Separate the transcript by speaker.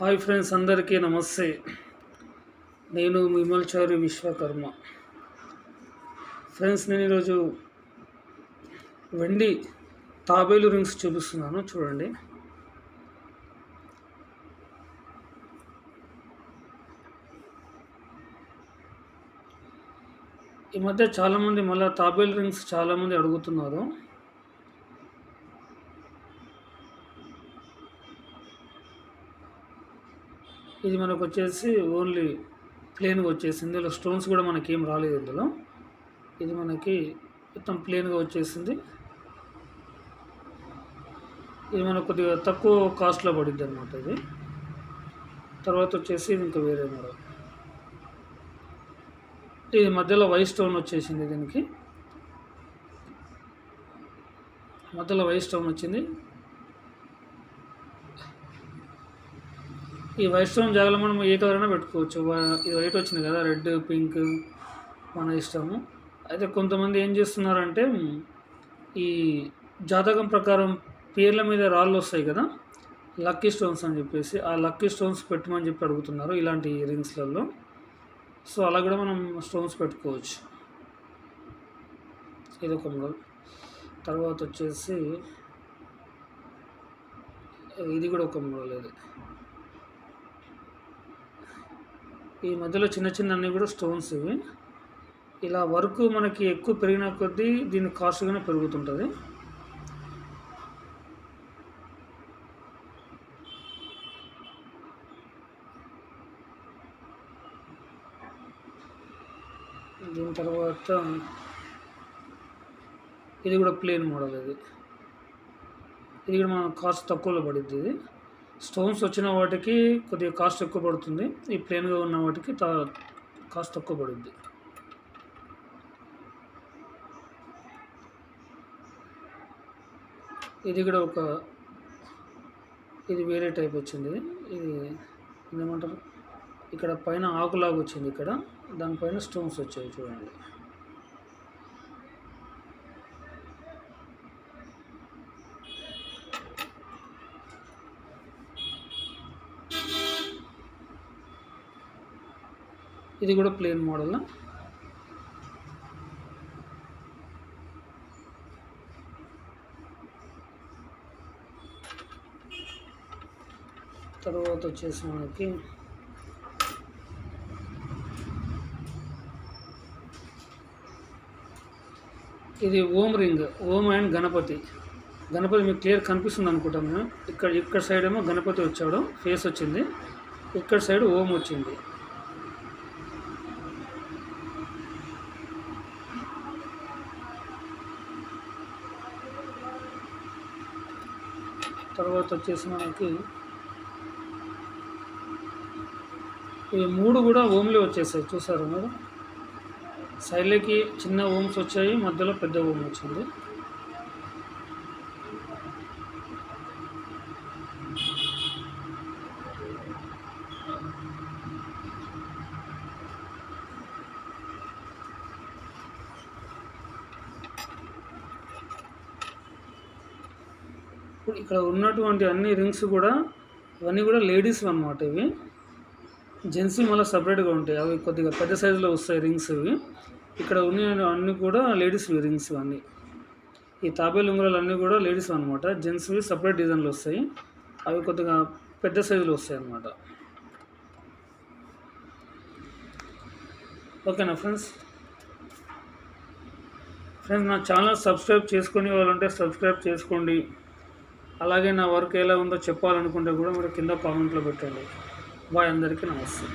Speaker 1: Hi friends అందరికీ నమస్తే. నేను విమల్చారి విశ్వకర్మ. ఫ్రెండ్స్ నేను ఈరోజు వెండి తాబేలు రింగ్స్ చూపిస్తున్నాను చూడండి. ఈ మధ్య చాలామంది మళ్ళీ తాబేలు రింగ్స్ చాలామంది అడుగుతున్నారు. ఇది మనకు వచ్చేసి ఓన్లీ ప్లేన్గా వచ్చేసింది. ఇలా స్టోన్స్ కూడా మనకి ఏం రాలేదు ఇందులో. ఇది మనకి మొత్తం ప్లేన్గా వచ్చేసింది. ఇది మనకు కొద్దిగా తక్కువ కాస్ట్లో పడుద్ది అనమాట ఇది. తర్వాత వచ్చేసి ఇది ఇంకా వేరే మోడల్ ఇది మధ్యలో వై స్టోన్ వచ్చేసింది దీనికి. మధ్యలో వై స్టోన్ వచ్చింది. ఈ వైట్ స్టోన్ జాగాలో మనం ఏ కలర్ అయినా పెట్టుకోవచ్చు ఇది వైట్ వచ్చింది కదా రెడ్ పింక్ మన ఇష్టము. అయితే కొంతమంది ఏం చేస్తున్నారంటే ఈ జాతకం ప్రకారం పేర్ల మీద రాళ్ళు వస్తాయి కదా లక్కీ స్టోన్స్ అని చెప్పేసి ఆ లక్కీ స్టోన్స్ పెట్టమని చెప్పి అడుగుతున్నారు ఇలాంటి రింగ్స్లలో. సో అలా కూడా మనం స్టోన్స్ పెట్టుకోవచ్చు. ఇది ఒక మోడల్. తర్వాత వచ్చేసి ఇది కూడా ఒక మోడల్ ఇది. ఈ మధ్యలో చిన్న చిన్న అన్నీ కూడా స్టోన్స్ ఇవి. ఇలా వర్క్ మనకి ఎక్కువ పెరిగిన కొద్దీ దీని కాస్ట్ కూడా పెరుగుతుంటుంది. దీని తర్వాత ఇది కూడా ప్లేన్ మోడల్ ఇది. ఇది కూడా మన కాస్ట్ తక్కువలో పడుద్ది ఇది. స్టోన్స్ వచ్చిన వాటికి కొద్దిగా కాస్ట్ ఎక్కువ పడుతుంది. ఈ ప్లేన్గా ఉన్న వాటికి తా కాస్ట్ తక్కువ పడుద్ది. ఇది కూడా ఒక ఇది వేరే టైప్ వచ్చింది. ఇది ఏమంటారు? ఇక్కడ పైన ఆకులాగా వచ్చింది ఇక్కడ. దానిపైన స్టోన్స్ వచ్చాయి చూడండి. ఇది కూడా ప్లేన్ మోడల్ తర్వాత వచ్చేసి మనకి ఇది ఓం రింగ్ ఓం అండ్ గణపతి. గణపతి మీకు క్లియర్ కనిపిస్తుంది అనుకుంటాను ఇక్కడ ఇక్కడ సైడ్ ఏమో గణపతి వచ్చాడు ఫేస్ వచ్చింది. ఇక్కడ సైడ్ ఓం వచ్చింది. తర్వాత వచ్చేసి మనకి ఈ మూడు కూడా ఓమ్లే వచ్చేసాయి. చూసారు మీరు? సైడ్లకి చిన్న ఓమ్స్ వచ్చాయి మధ్యలో పెద్ద ఓమ్ వచ్చింది. ఇక్కడ ఉన్నటువంటి అన్ని రింగ్స్ కూడా ఇవన్నీ కూడా లేడీస్ అనమాట ఇవి. జెంట్స్ మళ్ళీ సపరేట్గా ఉంటాయి. అవి కొద్దిగా పెద్ద సైజులో వస్తాయి రింగ్స్ ఇవి. ఇక్కడ ఉన్న అన్నీ కూడా లేడీస్ రింగ్స్ అన్నీ. ఈ తాబేలు ఉంగరాలు అన్నీ కూడా లేడీస్ అనమాట జెంట్స్వి సపరేట్ డిజైన్లు వస్తాయి. అవి కొద్దిగా పెద్ద సైజులో వస్తాయి అన్నమాట. ఓకేనా ఫ్రెండ్స్ ఫ్రెండ్స్ నా ఛానల్ సబ్స్క్రైబ్ చేసుకునే వాళ్ళు ఉంటే సబ్స్క్రైబ్ చేసుకోండి. అలాగే నా వర్క్ ఎలా ఉందో చెప్పాలనుకుంటే కూడా మీరు కింద కామెంట్లో పెట్టండి. బాయ్ అందరికీ నమస్తే.